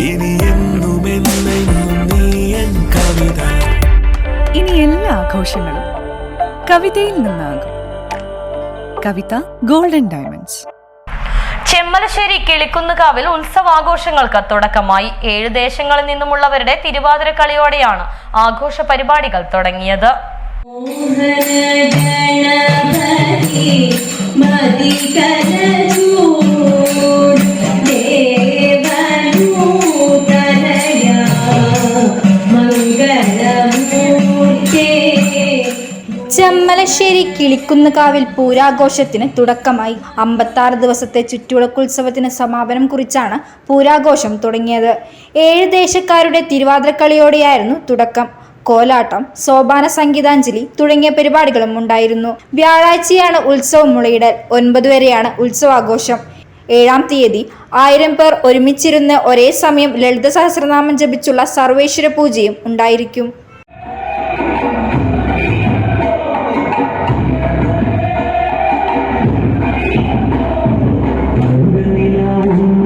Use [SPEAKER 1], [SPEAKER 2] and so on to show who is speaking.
[SPEAKER 1] ഇനി എന്നും നീ എൻ കവിത.
[SPEAKER 2] ഇനി എല്ലാ ആഘോഷങ്ങളും കവിതയിൽ നിന്നാകും. കവിത ഗോൾഡൻ ഡയമണ്ട്സ്
[SPEAKER 3] ചെമ്മലശ്ശേരി കിളിക്കുന്നുകാവിൽ ഉത്സവാഘോഷങ്ങൾക്ക് തുടക്കമായി ഏഴ് ദേശങ്ങളിൽ നിന്നുമുള്ളവരുടെ തിരുവാതിര കളിയോടെയാണ് ആഘോഷ പരിപാടികൾ തുടങ്ങിയത്.
[SPEAKER 4] ചെമ്മലശ്ശേരി കിളിക്കുന്നുകാവിൽ പൂരാഘോഷത്തിന് തുടക്കമായി. അമ്പത്താറ് ദിവസത്തെ ചുറ്റുവിളക്കുത്സവത്തിന് സമാപനം കുറിച്ചാണ് പൂരാഘോഷം തുടങ്ങിയത്. ഏഴ് ദേശക്കാരുടെ തിരുവാതിരക്കളിയോടെയായിരുന്നു തുടക്കം. കോലാട്ടം സോപാന സംഗീതാഞ്ജലി തുടങ്ങിയ പരിപാടികളും ഉണ്ടായിരുന്നു. വ്യാഴാഴ്ചയാണ് ഉത്സവം മുളയിടൽ ഒൻപത് വരെയാണ് ഉത്സവാഘോഷം. ഏഴാം തീയതി ആയിരം പേർ ഒരുമിച്ചിരുന്ന് ഒരേ സമയം ലളിത സഹസ്രനാമം ജപിച്ചുള്ള സർവേശ്വര പൂജയും ഉണ്ടായിരിക്കും. Hallelujah.